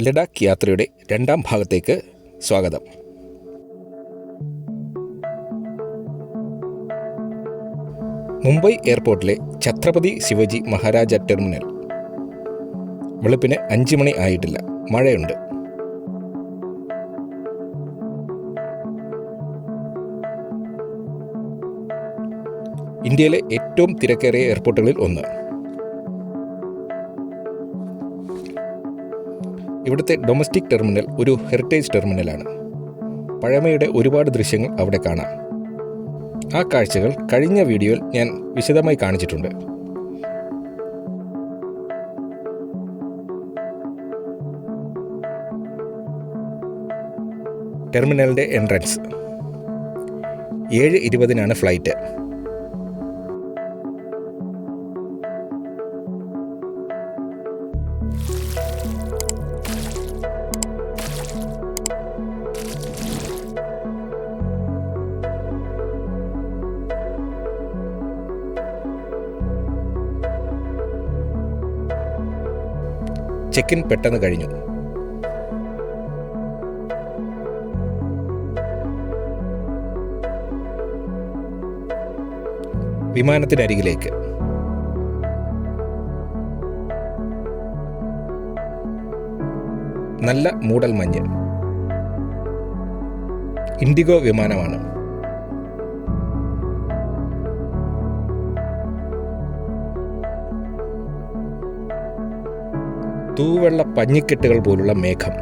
ലഡാക്ക് യാത്രയുടെ രണ്ടാം ഭാഗത്തേക്ക് സ്വാഗതം. മുംബൈ എയർപോർട്ടിലെ ഛത്രപതി ശിവജി മഹാരാജ ടെർമിനൽ. വെളുപ്പിന് അഞ്ച് മണി ആയിട്ടില്ല. മഴയുണ്ട്. ഇന്ത്യയിലെ ഏറ്റവും തിരക്കേറിയ എയർപോർട്ടുകളിൽ ഒന്ന്. ഇവിടുത്തെ ഡൊമസ്റ്റിക് ടെർമിനൽ ഒരു ഹെറിറ്റേജ് ടെർമിനലാണ് പഴമയുടെ ഒരുപാട് ദൃശ്യങ്ങൾ അവിടെ കാണാം. ആ കാഴ്ചകൾ കഴിഞ്ഞ വീഡിയോയിൽ ഞാൻ വിശദമായി കാണിച്ചിട്ടുണ്ട്. ടെർമിനലിന്റെ എൻട്രൻസ് ഏഴ് ഇരുപതിനാണ് ഫ്ലൈറ്റ് ചെക്ക് ഇൻ പെട്ടെന്ന് കഴിഞ്ഞു. വിമാനത്തിന്റെ വിമാനത്തിനരികിലേക്ക്. നല്ല മൂടൽ മഞ്ഞ് ഇൻഡിഗോ വിമാനമാണ്. തൂവെള്ള പഞ്ഞിക്കെട്ടുകൾ പോലുള്ള മേഘം.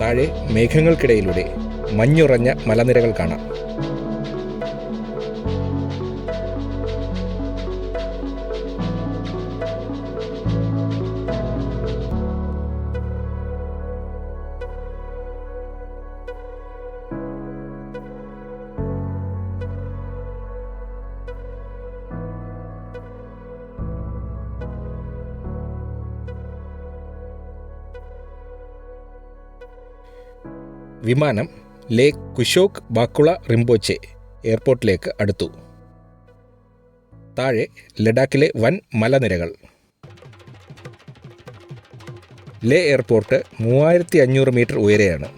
താഴെ മേഘങ്ങൾക്കിടയിലൂടെ മഞ്ഞുറഞ്ഞ മലനിരകൾ കാണാം. വിമാനം ലേ കുശോക് ബാക്കുള റിംബോച്ചെ എയർപോർട്ടിലേക്ക് അടുത്തു. താഴെ ലഡാക്കിലെ വൻ മലനിരകൾ. ലേ എയർപോർട്ട് മൂവായിരത്തി അഞ്ഞൂറ് മീറ്റർ ഉയരെയാണ്.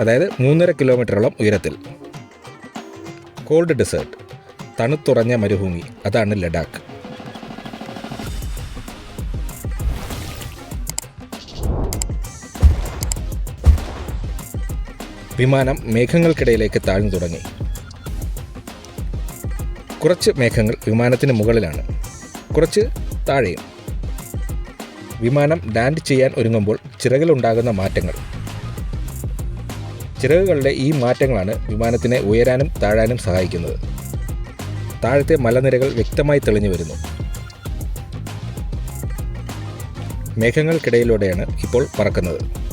അതായത് മൂന്നര കിലോമീറ്ററോളം ഉയരത്തിൽ. കോൾഡ് ഡെസേർട്ട് തണുത്തുറഞ്ഞ മരുഭൂമി അതാണ് ലഡാക്ക്. വിമാനം മേഘങ്ങൾക്കിടയിലേക്ക് താഴ്ന്നു തുടങ്ങി. കുറച്ച് മേഘങ്ങൾ വിമാനത്തിന് മുകളിലാണ്. കുറച്ച് താഴെയും. വിമാനം ലാൻഡ് ചെയ്യാൻ ഒരുങ്ങുമ്പോൾ ചിറകിലുണ്ടാകുന്ന മാറ്റങ്ങൾ. ചിറകുകളുടെ ഈ മാറ്റങ്ങളാണ് വിമാനത്തിനെ ഉയരാനും താഴാനും സഹായിക്കുന്നത്. താഴത്തെ മലനിരകൾ വ്യക്തമായി തെളിഞ്ഞു വരുന്നു. മേഘങ്ങൾക്കിടയിലൂടെയാണ് ഇപ്പോൾ പറക്കുന്നത്.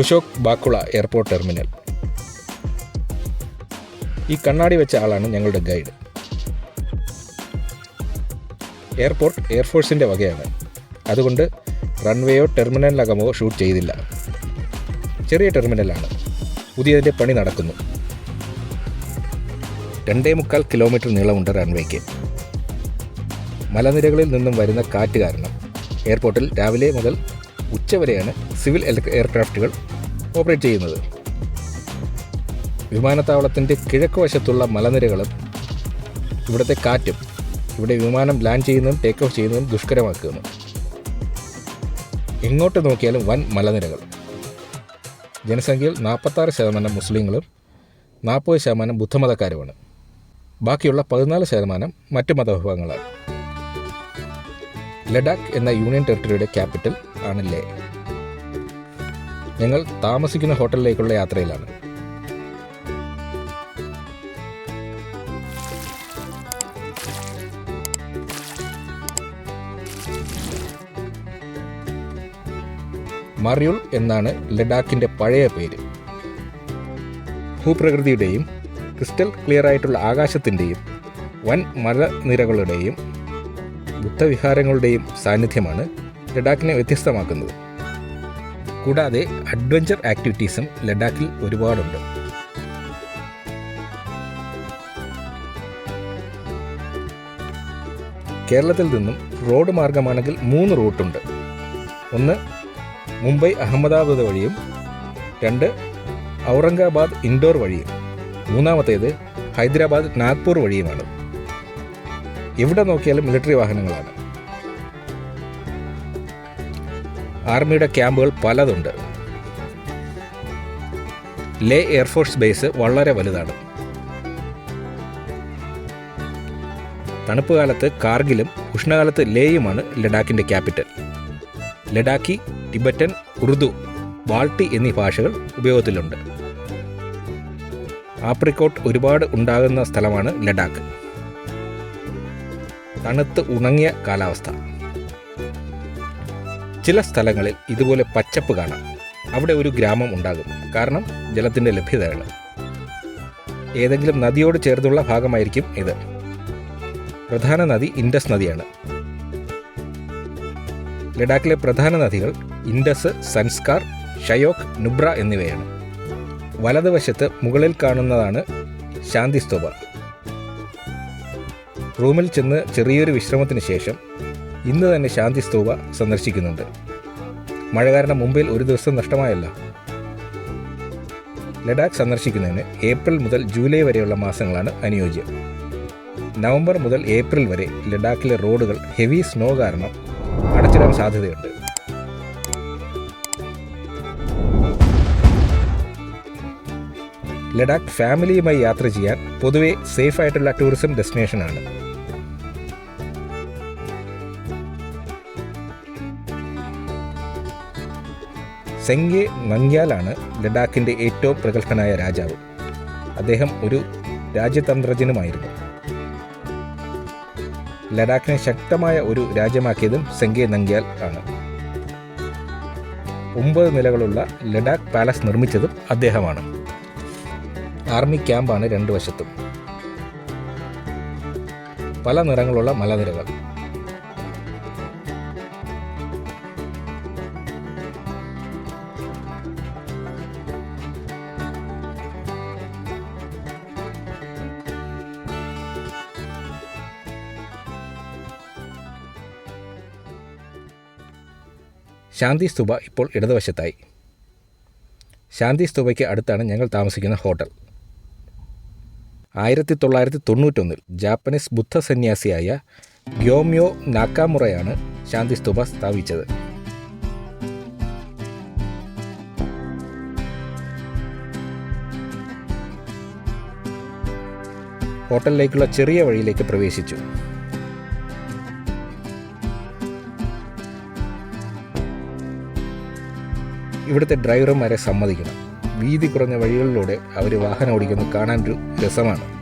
Kushok Bakula airport terminal. ഈ കണ്ണാടി വെച്ച ആളാണ് ഞങ്ങളുടെ ഗൈഡ്. എയർപോർട്ട് എയർഫോഴ്സിന്റെ വകയാണ്. അതുകൊണ്ട് റൺവേയോ ടെർമിനലിനകമോ ഷൂട്ട് ചെയ്തില്ല. ചെറിയ ടെർമിനലാണ്. പുതിയതിന്റെ പണി നടക്കുന്നു. രണ്ടേ മുക്കാൽ കിലോമീറ്റർ നീളമുണ്ട് റൺവേക്ക്. മലനിരകളിൽ നിന്നും വരുന്ന കാറ്റ് കാരണം എയർപോർട്ടിൽ രാവിലെ മുതൽ ഉച്ചവരെയാണ് സിവിൽ എയർക്രാഫ്റ്റുകൾ ഓപ്പറേറ്റ് ചെയ്യുന്നത്. വിമാനത്താവളത്തിന്റെ കിഴക്ക് വശത്തുള്ള മലനിരകളും ഇവിടുത്തെ കാറ്റും ഇവിടെ വിമാനം ലാൻഡ് ചെയ്യുന്നതും ടേക്ക് ഓഫ് ചെയ്യുന്നതും ദുഷ്കരമാക്കുന്നു എങ്ങോട്ട് നോക്കിയാലും വൻ മലനിരകൾ. ജനസംഖ്യയിൽ നാൽപ്പത്താറ് ശതമാനം മുസ്ലിങ്ങളും നാൽപ്പത് ശതമാനം ബുദ്ധമതക്കാരുമാണ്. ബാക്കിയുള്ള പതിനാല് ശതമാനം മറ്റ് മതവിഭാഗങ്ങളാണ്. ലഡാക്ക് എന്ന യൂണിയൻ ടെറിട്ടറിയുടെ ക്യാപിറ്റൽ ആണ് ലേ ഞങ്ങൾ താമസിക്കുന്ന ഹോട്ടലിലേക്കുള്ള യാത്രയിലാണ്. മറിയുൾ എന്നാണ് ലഡാക്കിന്റെ പഴയ പേര്. ഭൂപ്രകൃതിയുടെയും ക്രിസ്റ്റൽ ക്ലിയർ ആയിട്ടുള്ള ആകാശത്തിന്റെയും വൻ മലനിരകളുടെയും ബുദ്ധവിഹാരങ്ങളുടെയും സാന്നിധ്യമാണ് ലഡാക്കിനെ വ്യത്യസ്തമാക്കുന്നത്. കൂടാതെ അഡ്വഞ്ചർ ആക്ടിവിറ്റീസും ലഡാക്കിൽ ഒരുപാടുണ്ട്. കേരളത്തിൽ നിന്നും റോഡ് മാർഗമാണെങ്കിൽ മൂന്ന് റൂട്ടുണ്ട്. ഒന്ന് മുംബൈ അഹമ്മദാബാദ് വഴിയും രണ്ട് ഔറംഗാബാദ് ഇൻഡോർ വഴിയും മൂന്നാമത്തേത് ഹൈദരാബാദ് നാഗ്പൂർ വഴിയുമാണ്. എവിടെ നോക്കിയാലും മിലിറ്ററി വാഹനങ്ങളാണ്. ആർമിയുടെ ക്യാമ്പുകൾ പലതുണ്ട്. ലേ എയർഫോഴ്സ് ബേസ് വളരെ വലുതാണ്. തണുപ്പ് കാലത്ത് കാർഗിലും ഉഷ്ണകാലത്ത് ലേയുമാണ് ലഡാക്കിന്റെ ക്യാപിറ്റൽ. ലഡാക്കി ടിബറ്റൻ ഉറുദു ബാൾട്ടി എന്നീ ഭാഷകൾ ഉപയോഗത്തിലുണ്ട്. ആപ്രിക്കോട്ട് ഒരുപാട് ഉണ്ടാകുന്ന സ്ഥലമാണ് ലഡാക്ക്. തണുത്ത് ഉണങ്ങിയ കാലാവസ്ഥ. ചില സ്ഥലങ്ങളിൽ ഇതുപോലെ പച്ചപ്പ് കാണാം. അവിടെ ഒരു ഗ്രാമം ഉണ്ടാകും. കാരണം ജലത്തിന്റെ ലഭ്യതയാണ്. ഏതെങ്കിലും നദിയോട് ചേർന്നുള്ള ഭാഗമായിരിക്കും ഇത്. പ്രധാന നദി ഇൻഡസ് നദിയാണ്. ലഡാക്കിലെ പ്രധാന നദികൾ ഇൻഡസ് സൻസ്കാർ ഷയോക്ക് നുബ്ര എന്നിവയാണ്. വലതുവശത്ത് മുകളിൽ കാണുന്നതാണ് ശാന്തി സ്തൂപ. റൂമിൽ ചെന്ന് ചെറിയൊരു വിശ്രമത്തിന് ശേഷം ഇന്ന് തന്നെ ശാന്തി സ്തൂപ സന്ദർശിക്കുന്നുണ്ട്. മഴ കാരണം മുംബൈയിൽ ഒരു ദിവസം നഷ്ടമായല്ല. ലഡാക്ക് സന്ദർശിക്കുന്നതിന് ഏപ്രിൽ മുതൽ ജൂലൈ വരെയുള്ള മാസങ്ങളാണ് അനുയോജ്യം. നവംബർ മുതൽ ഏപ്രിൽ വരെ ലഡാക്കിലെ റോഡുകൾ ഹെവി സ്നോ കാരണം അടച്ചിടാൻ സാധ്യതയുണ്ട്. ലഡാക്ക് ഫാമിലിയുമായി യാത്ര ചെയ്യാൻ പൊതുവെ സേഫായിട്ടുള്ള ടൂറിസം ഡെസ്റ്റിനേഷനാണ്. സെങ്കെ നങ്യാലാണ് ലഡാക്കിന്റെ ഏറ്റവും പ്രഗത്ഭനായ രാജാവ്. അദ്ദേഹം ഒരു രാജ്യതന്ത്രജ്ഞനുമായിരുന്നു. ലഡാക്കിനെ ശക്തമായ ഒരു രാജ്യമാക്കിയതും സെങ്കെ നങ്യാൽ ആണ്. ഒമ്പത് നിലകളുള്ള ലഡാക്ക് പാലസ് നിർമ്മിച്ചതും അദ്ദേഹമാണ്. ആർമി ക്യാമ്പാണ് രണ്ട് വശത്തും. പല നിറങ്ങളുള്ള മലനിരകൾ. ശാന്തി സ്തൂപ ഇപ്പോൾ ഇടതുവശത്തായി. ശാന്തി സ്തൂപയ്ക്ക് അടുത്താണ് ഞങ്ങൾ താമസിക്കുന്ന ഹോട്ടൽ. ആയിരത്തി തൊള്ളായിരത്തി തൊണ്ണൂറ്റൊന്നിൽ ജാപ്പനീസ് ബുദ്ധ സന്യാസിയായ ഗ്യോമ്യോ നാക്കാമുറയാണ് ശാന്തി സ്തൂപ സ്ഥാപിച്ചത്. ഹോട്ടലിലേക്കുള്ള ചെറിയ വഴിയിലേക്ക് പ്രവേശിച്ചു. ഇവിടുത്തെ ഡ്രൈവർമാരെ സമ്മതിക്കണം. വീതി കുറഞ്ഞ വഴികളിലൂടെ അവർ വാഹനം ഓടിക്കുന്നത് കാണാൻ ഒരു രസമാണ്.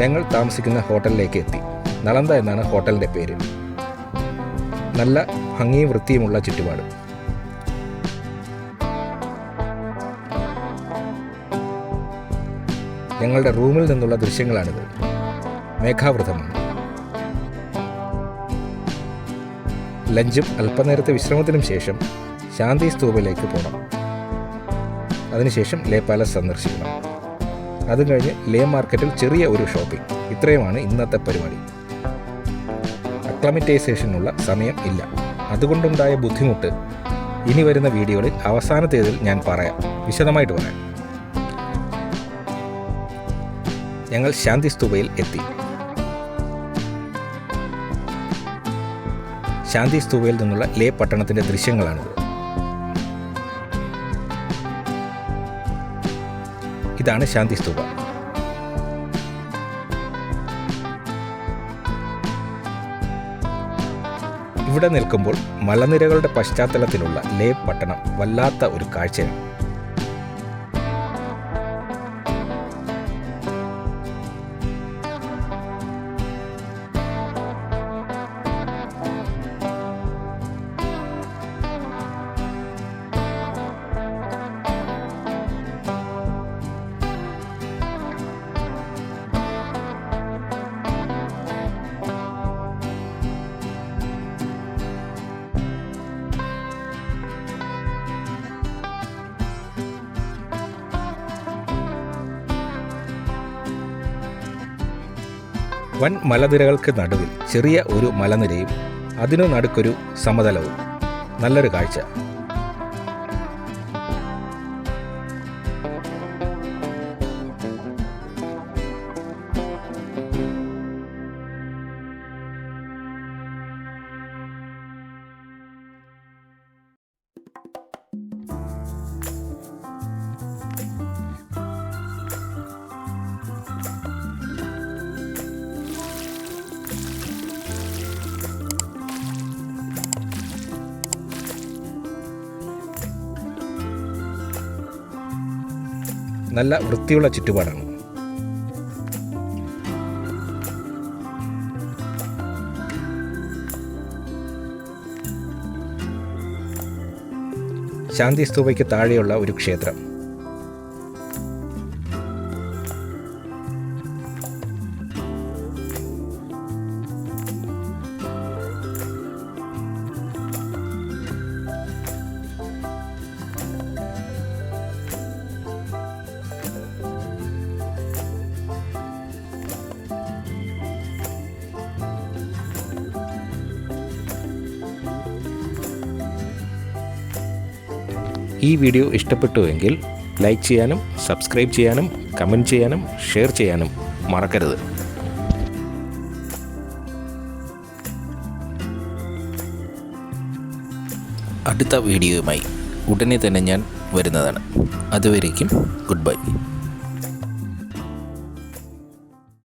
ഞങ്ങൾ താമസിക്കുന്ന ഹോട്ടലിലേക്ക് എത്തി. നളന്ത എന്നാണ് ഹോട്ടലിന്റെ പേര്. നല്ല ഭംഗിയും വൃത്തിയുമുള്ള ചുറ്റുപാട്. ഞങ്ങളുടെ റൂമിൽ നിന്നുള്ള ദൃശ്യങ്ങളാണിത്. മേഘാവൃതമാണ്. ലഞ്ചും അല്പനേരത്തെ വിശ്രമത്തിനും ശേഷം ശാന്തി സ്തൂപിലേക്ക് പോകണം അതിനുശേഷം ലേ പാലസ് സന്ദർശിക്കണം അതും കഴിഞ്ഞ് ലേ മാർക്കറ്റിൽ ചെറിയ ഒരു ഷോപ്പിംഗ്. ഇത്രയുമാണ് ഇന്നത്തെ പരിപാടി. അക്ലമറ്റൈസേഷനുള്ള സമയം ഇല്ല. അതുകൊണ്ടുണ്ടായ ബുദ്ധിമുട്ട് ഇനി വരുന്ന വീഡിയോകളിൽ അവസാനത്തേതിൽ ഞാൻ പറയാം. വിശദമായിട്ട് പറയാം. ഞങ്ങൾ ശാന്തി സ്തൂപയിൽ എത്തി. ശാന്തി സ്തൂപയിൽ നിന്നുള്ള ലേ പട്ടണത്തിന്റെ ദൃശ്യങ്ങളാണിത്. ഇതാണ് ശാന്തി സ്തൂപ. ഇവിടെ നിൽക്കുമ്പോൾ മലനിരകളുടെ പശ്ചാത്തലത്തിലുള്ള ലേ പട്ടണം വല്ലാത്ത ഒരു കാഴ്ചയാണ്. വൻ മലനിരകൾക്ക് നടുവിൽ ചെറിയ ഒരു മലനിരയും അതിനു നടുക്കൊരു സമതലവും. നല്ലൊരു കാഴ്ച. നല്ല വൃത്തിയുള്ള ചുറ്റുപാടാണ്. ശാന്തി സ്തൂപയ്ക്ക് താഴെയുള്ള ഒരു ക്ഷേത്രം. ഈ വീഡിയോ ഇഷ്ടപ്പെട്ടുവെങ്കിൽ ലൈക്ക് ചെയ്യാനും സബ്സ്ക്രൈബ് ചെയ്യാനും കമന്റ് ചെയ്യാനും ഷെയർ ചെയ്യാനും മറക്കരുത്. അടുത്ത ഉടനെ തന്നെ ഞാൻ വരുന്നതാണ്. അതുവരേക്കും ഗുഡ് ബൈ